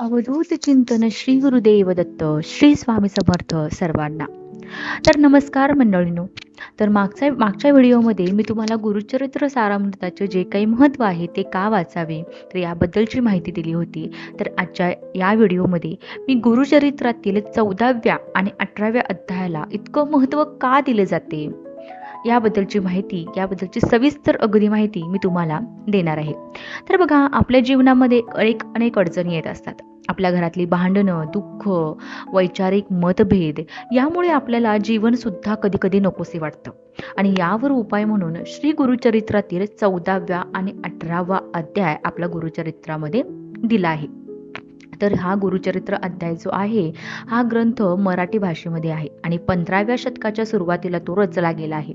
अवधूत चिंतन श्री गुरुदेव दत्त श्री स्वामी समर्थ सर्वांना. तर नमस्कार मंडळीनो. तर मागच्या मागच्या व्हिडिओमध्ये मी तुम्हाला गुरुचरित्र सारामृताचे जे काही महत्त्व आहे ते का वाचावे तर याबद्दलची माहिती दिली होती. तर आजच्या या व्हिडिओमध्ये मी गुरुचरित्रातील चौदाव्या आणि अठराव्या अध्यायाला इतकं महत्त्व का दिले जाते? याबद्दलची माहिती याबद्दलची सविस्तर अगदी माहिती मी तुम्हाला देणार आहे. तर बघा आपल्या जीवनामध्ये अनेक अनेक अडचणी येत असतात. आपल्या घरातली भांडणं दुःख वैचारिक मतभेद यामुळे आपल्याला जीवनसुद्धा कधी कधी नकोसे वाटतं. आणि यावर उपाय म्हणून श्री गुरुचरित्रातील चौदाव्या आणि अठरावा अध्याय आपल्या गुरुचरित्रामध्ये दिला आहे. तर हा गुरुचरित्र अध्याय जो आहे हा ग्रंथ मराठी भाषेमध्ये आहे आणि पंधराव्या शतकाच्या सुरुवातीला तो रचला गेला आहे.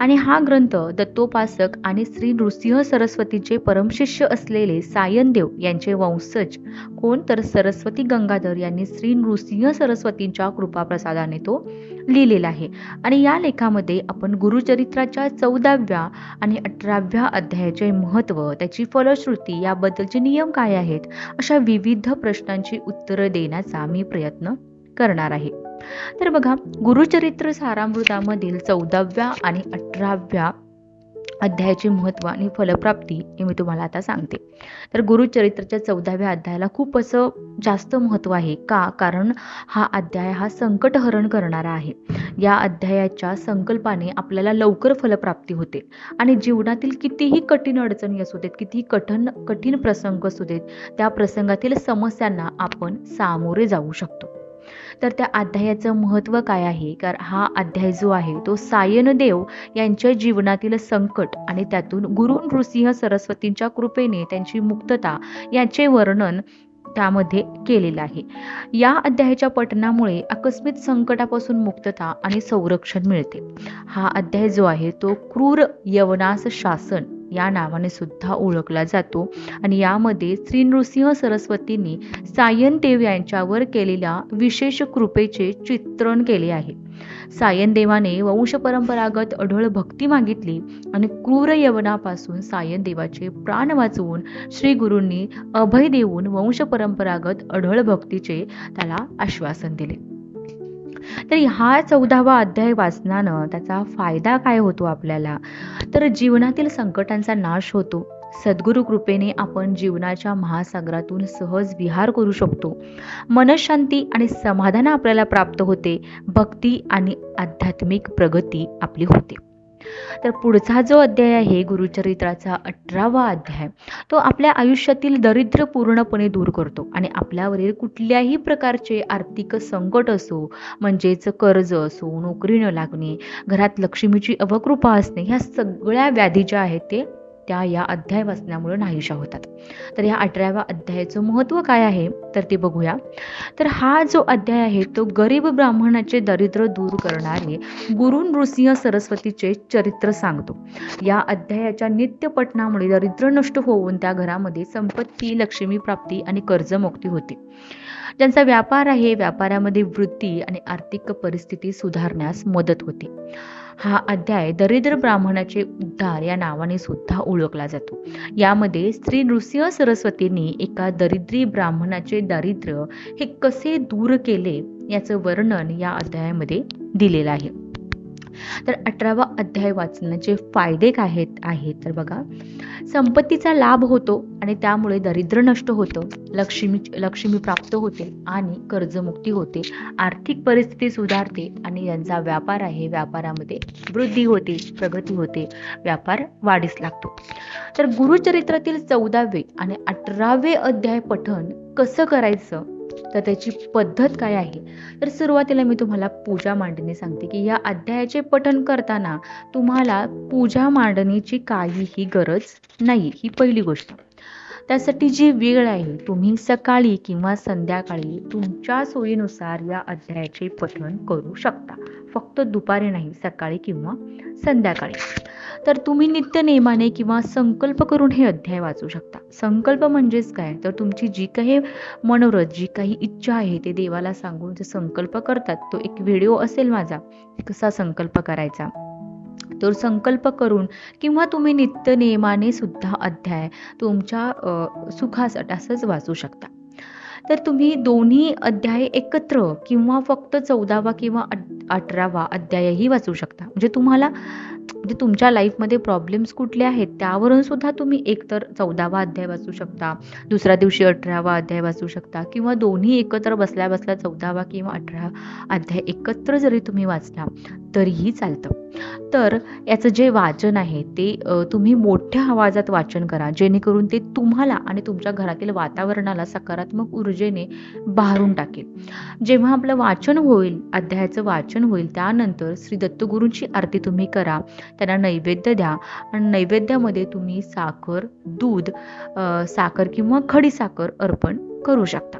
आणि हा ग्रंथ दत्तोपासक आणि श्री नृसिंह सरस्वतीचे परमशिष्य असलेले सायनदेव यांचे वंशज कोण तर सरस्वती गंगाधर यांनी श्री नृसिंह सरस्वतींच्या कृपाप्रसादाने तो लिहिलेला आहे. आणि या लेखामध्ये आपण गुरुचरित्राच्या चौदाव्या आणि अठराव्या अध्यायाचे महत्त्व त्याची फलश्रुती याबद्दलचे नियम काय आहेत अशा विविध प्रश्नांची उत्तरं देण्याचा मी प्रयत्न करणार आहे. तर बघा गुरुचरित्र सारामृतामधील चौदाव्या आणि अठराव्या अध्यायाचे महत्त्व आणि फलप्राप्ती हे मी तुम्हाला आता सांगते. तर गुरुचरित्राच्या चौदाव्या अध्यायाला खूप असं जास्त महत्त्व आहे. का? कारण हा अध्याय हा संकटहरण करणारा आहे. या अध्यायाच्या संकल्पाने आपल्याला लवकर फलप्राप्ती होते. आणि जीवनातील कितीही कठीण अडचणी असू देत कितीही कठीण कठीण प्रसंग असू देत त्या प्रसंगातील समस्यांना आपण सामोरे जाऊ शकतो. तर त्या अध्यायाचं महत्त्व काय आहे? कारण हा अध्याय जो आहे तो सायनदेव यांच्या जीवनातील संकट आणि त्यातून गुरु नृसिंह सरस्वतींच्या कृपेने त्यांची मुक्तता याचे वर्णन त्यामध्ये केलेलं आहे. या अध्यायाच्या पठणामुळे आकस्मिक संकटापासून मुक्तता आणि संरक्षण मिळते. हा अध्याय जो आहे तो क्रूर यवनास शासन या नावाने सुद्धा ओळखला जातो. आणि यामध्ये श्री नृसिंह सरस्वतींनी सायनदेव यांच्यावर केलेल्या विशेष कृपेचे चित्रण केले आहे. सायनदेवाने वंश परंपरागत अढळ भक्ती मागितली आणि क्रूर यवनापासून सायनदेवाचे प्राण वाचवून श्री गुरूंनी अभय देऊन वंश परंपरागत अढळ भक्तीचे त्याला आश्वासन दिले. तर हा चौदावा अध्याय वाचनानं त्याचा फायदा काय होतो आपल्याला? तर जीवनातील संकटांचा नाश होतो. सद्गुरु कृपेने आपण जीवनाच्या महासागरातून सहज विहार करू शकतो. मनशांती आणि समाधान आपल्याला प्राप्त होते. भक्ती आणि आध्यात्मिक प्रगती आपली होते. तर पुढचा जो अध्याय आहे गुरुचरित्राचा अठरावा अध्याय तो आपल्या आयुष्यातील दरिद्र पूर्णपणे दूर करतो आणि आपल्यावरील कुठल्याही प्रकारचे आर्थिक संकट असो म्हणजेच कर्ज असो नोकरी न लागणे घरात लक्ष्मीची अवकृपा असणे ह्या सगळ्या व्याधी ज्या आहेत ते त्या या अध्याय वाचण्यामुळे नाहीशा होतात. तर या अठराव्या अध्यायाचं महत्त्व काय आहे? तर ते बघूया. तर हा जो अध्याय आहे तो गरीब ब्राह्मणाचे दरिद्र दूर करणारे गुरु नृसिंह सरस्वतीचे चरित्र सांगतो. या अध्यायाच्या नित्य पठणामुळे दरिद्र नष्ट होऊन त्या घरामध्ये संपत्ती लक्ष्मी प्राप्ती आणि कर्जमुक्ती होते. ज्यांचा व्यापार आहे व्यापारामध्ये वृद्धी आणि आर्थिक परिस्थिती सुधारण्यास मदत होते. हा अध्याय दरिद्र ब्राह्मणाचे उद्धार या नावाने सुद्धा ओळखला जातो. यामध्ये स्त्री नृसिंह सरस्वतींनी एका दरिद्री ब्राह्मणाचे दारिद्र्य हे कसे दूर केले याचं वर्णन या अध्यायामध्ये दिलेलं आहे. तर अठरावा अध्याय वाचण्याचे फायदे काय आहेत आहेत तर बघा. संपत्तीचा लाभ होतो आणि त्यामुळे दरिद्र नष्ट होतं लक्ष्मी लक्ष्मी प्राप्त होते आणि कर्जमुक्ती होते आर्थिक परिस्थिती सुधारते आणि यांचा व्यापार आहे व्यापारामध्ये वृद्धी होते प्रगती होते व्यापार वाढीस लागतो. तर गुरुचरित्रातील चौदावे आणि अठरावे अध्याय पठण कसं करायचं? तर त्याची पद्धत काय आहे? तर सुरुवातीला मी तुम्हाला पूजा मांडणी सांगते की या अध्यायाचे पठण करताना तुम्हाला पूजा मांडणीची काहीही गरज नाही ही पहिली गोष्ट. त्यासाठी जी वेळ आहे तुम्ही सकाळी किंवा संध्याकाळी तुमच्या सोयीनुसार या अध्यायाचे पठण करू शकता. फक्त दुपारी नाही सकाळी किंवा संध्याकाळी. तर तुम्ही नित्य नेमाने किंवा संकल्प करून हे अध्याय वाचू शकता. संकल्प म्हणजेच काय? तर तुमची जी काही मनोरथ जी काही इच्छा आहे ते देवाला सांगून जे संकल्प करतात तो एक व्हिडिओ असेल माझा कसा संकल्प करायचा? तर संकल्प करून किंवा तुम्ही नित्य नियमाने सुद्धा अध्याय तुमच्या सुखासाठी असंच वाचू शकता. तर तुम्ही दोन्ही अध्याय एकत्र किंवा फक्त चौदावा किंवा अठरावा अध्यायही वाचू शकता. म्हणजे तुम्हाला म्हणजे तुमच्या लाईफमध्ये प्रॉब्लेम्स कुठले आहेत त्यावरून सुद्धा तुम्ही एकतर चौदावा अध्याय वाचू शकता दुसऱ्या दिवशी अठरावा अध्याय वाचू शकता किंवा दोन्ही एकत्र बसल्या बसल्या चौदावा किंवा अठरा अध्याय एकत्र जरी तुम्ही वाचला तरीही चालतं. तर याचं जे वाचन आहे ते तुम्ही मोठ्या आवाजात वाचन करा जेणेकरून ते तुम्हाला आणि तुमच्या घरातील वातावरणाला सकारात्मक ऊर्जेने भारून टाकेल. जेव्हा आपलं वाचन होईल अध्यायाचं वाचन होईल त्यानंतर श्री दत्तगुरूंची आरती तुम्ही करा. त्यांना नैवेद्य द्या. आणि नैवेद्यामध्ये तुम्ही साखर दूध साखर किंवा खडी साखर अर्पण करू शकता.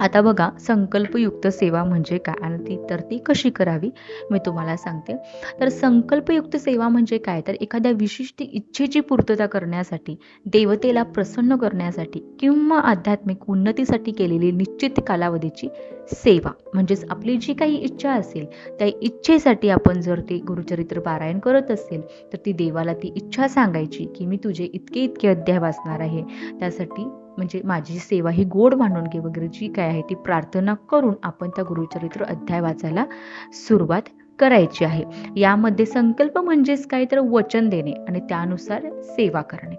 आता बघा संकल्पयुक्त सेवा म्हणजे काय आणि ती तर ती कशी करावी? मी तुम्हाला सांगते. तर संकल्पयुक्त सेवा म्हणजे काय? तर एखाद्या विशिष्ट इच्छेची पूर्तता करण्यासाठी देवतेला प्रसन्न करण्यासाठी किंवा आध्यात्मिक उन्नतीसाठी केलेली निश्चित कालावधीची सेवा. म्हणजेच आपली जी काही इच्छा असेल त्या इच्छेसाठी आपण जर ते गुरुचरित्र पारायण करत असेल तर ती देवाला ती इच्छा सांगायची की मी तुझे इतके इतके अध्याय वाचणार आहे. त्यासाठी म्हणजे माझी सेवा ही गोड मानून घे वगैरे जी काय आहे ती प्रार्थना करून आपण त्या गुरुचरित्र अध्याय वाचायला सुरुवात करायची आहे. यामध्ये संकल्प म्हणजेच काय? तर वचन देणे आणि त्यानुसार सेवा करणे.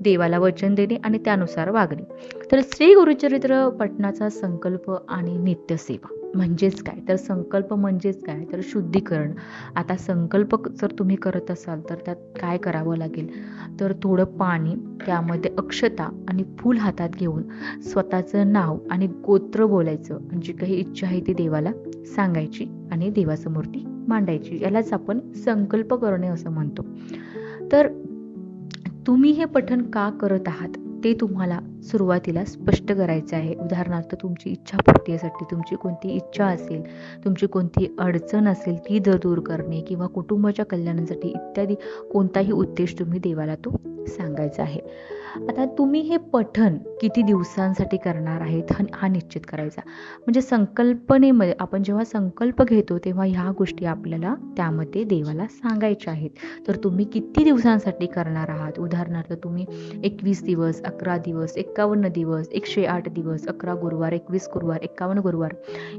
देवाला वचन देणे आणि त्यानुसार वागणे. तर श्री गुरुचरित्र पठणाचा संकल्प आणि नित्यसेवा म्हणजेच काय? तर संकल्प म्हणजेच काय? तर शुद्धीकरण. आता संकल्प जर तुम्ही करत असाल तर त्यात काय करावं लागेल? तर थोडं पाणी त्यामध्ये अक्षता आणि फूल हातात घेऊन स्वतःचं नाव आणि गोत्र बोलायचं. जी काही इच्छा आहे ती देवाला सांगायची आणि देवासमोरती मांडायची. यालाच आपण संकल्प करणे असं म्हणतो. तर तुम्ही हे पठण का करत आहात ते तुम्हाला सुरुवातीला स्पष्ट करायचं आहे. उदाहरणार्थ तुमची इच्छा पूर्तीसाठी तुमची कोणती इच्छा असेल तुमची कोणती अडचण असेल ती जर दूर करणे किंवा कुटुंबाच्या कल्याणासाठी इत्यादी कोणताही उद्देश तुम्ही देवाला तो सांगायचा आहे. आता तुम्ही हे पठण किती दिवसांसाठी करणार आहेत हा निश्चित करायचा. म्हणजे संकल्पनेमध्ये आपण जेव्हा संकल्प घेतो तेव्हा ह्या गोष्टी आपल्याला त्यामध्ये देवाला सांगायच्या आहेत. तर तुम्ही किती दिवसांसाठी करणार आहात? उदाहरणार्थ तुम्ही एकवीस दिवस अकरा दिवस एक एक्कावन्न दिवस एकशे आठ दिवस अकरा गुरुवार एकवीस गुरुवार एक्कावन्न गुरुवार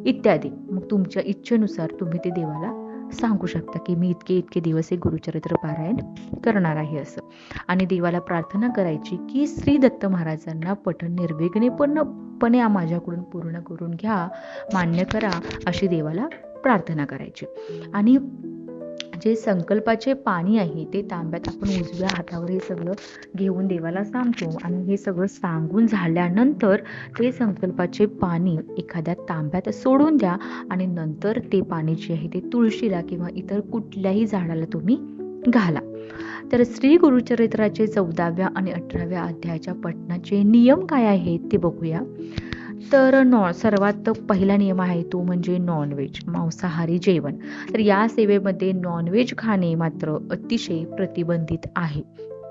इत्यादी. मग तुमच्या इच्छेनुसार तुम्ही ते देवाला सांगू शकता की मी इतके इतके दिवस हे गुरुचरित्र पारायण करणार आहे असं. आणि देवाला प्रार्थना करायची की श्री दत्त महाराजांना पठण निर्विघ्नपणे माझ्याकडून पूर्ण करून घ्या मान्य करा अशी देवाला प्रार्थना करायची. आणि जे संकल्पाचे पाणी आहे ते तांब्यात आपण उजव्या हातावर हे सगळं घेऊन देवाला सांगतो. आणि हे सगळं सांगून झाल्यानंतर ते संकल्पाचे पाणी एखाद्या तांब्यात सोडून द्या आणि नंतर ते पाणी जे आहे ते तुळशीला किंवा इतर कुठल्याही झाडाला तुम्ही घाला. तर श्री गुरुचरित्राचे चौदाव्या आणि अठराव्या अध्यायाच्या पठणाचे नियम काय आहेत ते बघूया. तर नॉ सर्वात पहिला नियम आहे तो म्हणजे नॉनव्हेज मांसाहारी जेवण. तर या सेवेमध्ये नॉनव्हेज खाणे मात्र अतिशय प्रतिबंधित आहे.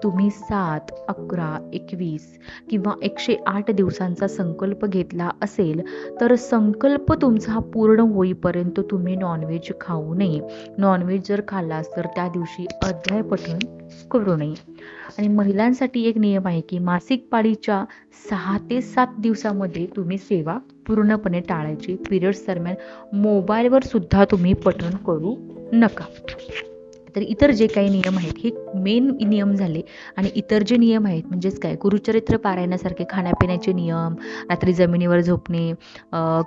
तुम्ही सात अकरा एकवीस किंवा एकशे आठ दिवसांचा संकल्प घेतला असेल तर संकल्प तुमचा पूर्ण होईपर्यंत तुम्ही नॉनव्हेज खाऊ नये. नॉनव्हेज जर खाल्लास तर त्या दिवशी अध्याय पठण करू नये. आणि महिलांसाठी एक नियम आहे की मासिक पाळीच्या सहा ते सात दिवसामध्ये तुम्ही सेवा पूर्णपणे टाळायची. पिरियड्स दरम्यान मोबाईलवर सुद्धा तुम्ही पठण करू नका. तर इतर जे काही नियम आहेत हे मेन नियम झाले. आणि इतर जे नियम आहेत म्हणजेच काय? गुरुचरित्र पारायणासारखे खाण्यापिण्याचे नियम रात्री जमिनीवर झोपणे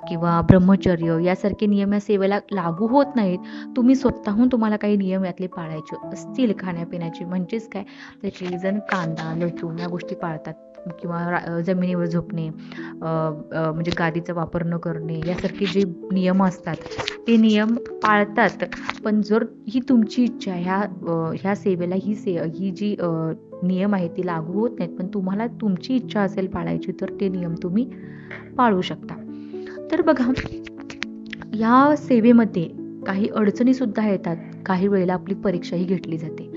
किंवा ब्रह्मचर्य यासारखे नियम या सेवेला लागू होत नाहीत. तुम्ही स्वतःहून तुम्हाला काही नियम यातले पाळायचे असतील खाण्यापिण्याचे म्हणजेच काय? त्याचे जण कांदा लसूण या गोष्टी पाळतात. किंवा जमिनीवर झोपणे म्हणजे गादीचा वापर न करणे यासारखे जे नियम असतात ते नियम पाळतात. पण जर ही तुमची इच्छा ह्या ह्या सेवेला ही से ही जी नियम आहे ती लागू होत नाहीत पण तुम्हाला तुमची इच्छा असेल पाळायची तर ते नियम तुम्ही पाळू शकता. तर बघा या सेवेमध्ये काही अडचणीसुद्धा येतात. काही वेळेला आपली परीक्षाही घेतली जाते.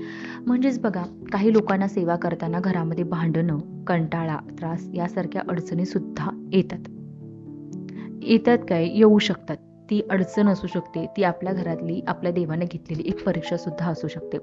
म्हणजेच बघा काही लोकांना सेवा करताना घरामध्ये भांडणं कंटाळा त्रास यासारख्या अडचणी सुद्धा येतात. येतात काय? येऊ शकतात. ती अडचण असू शकते. ती आपल्या घरातली आपल्या देवाने घेतलेली एक परीक्षा सुद्धा असू शकते.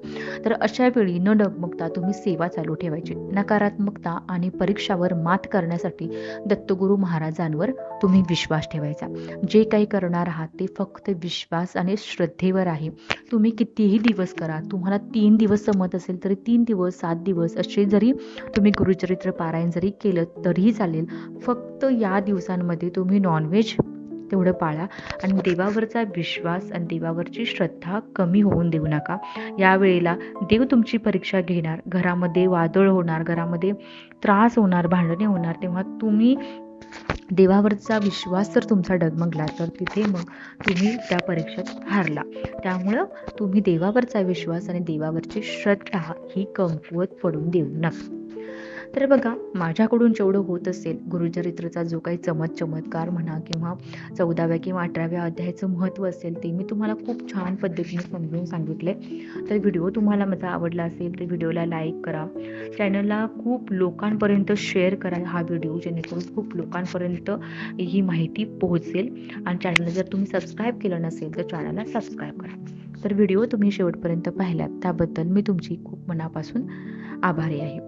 तर अशा वेळी न डगमगता तुम्ही सेवा चालू ठेवायची. नकारात्मकता आणि परीक्षावर मात करण्यासाठी दत्तगुरू महाराजांवर तुम्ही विश्वास ठेवायचा. जे काही करणार आहात ते फक्त विश्वास आणि श्रद्धेवर आहे. तुम्ही कितीही दिवस करा तुम्हाला तीन दिवस जमत असेल तरी तीन दिवस सात दिवस असे जरी तुम्ही गुरुचरित्र पारायण जरी केलं तरीही चालेल. फक्त या दिवसांमध्ये तुम्ही नॉनव्हेज तेवढं पाळा. आणि देवावरचा विश्वास आणि देवावरची श्रद्धा कमी होऊन देऊ नका. यावेळेला देव तुमची परीक्षा घेणार. घरामध्ये वादळ होणार घरामध्ये त्रास होणार भांडणे होणार तेव्हा तुम्ही देवावरचा विश्वास जर तुमचा डगमगला तर तिथे मग तुम्ही त्या परीक्षेत हारला. त्यामुळं तुम्ही देवावरचा विश्वास आणि देवावरची श्रद्धा ही कमकुवत पडून देऊ नका. तर बघा माझ्याकडून जेवढं होत असेल गुरुचरित्रचा जो काही चमत चमत्कार म्हणा किंवा चौदाव्या किंवा अठराव्या अध्यायाचं महत्त्व असेल ते मी तुम्हाला खूप छान पद्धतीने समजून सांगितले. तर व्हिडिओ तुम्हाला माझा आवडला असेल तर व्हिडिओला लाईक करा. चॅनलला खूप लोकांपर्यंत शेअर करा हा व्हिडिओ जेणेकरून खूप लोकांपर्यंत ही माहिती पोहोचेल. आणि चॅनलला जर तुम्ही सबस्क्राईब केलं नसेल तर चॅनलला सबस्क्राईब करा. तर व्हिडिओ तुम्ही शेवटपर्यंत पाहिलात त्याबद्दल मी तुमची खूप मनापासून आभारी आहे.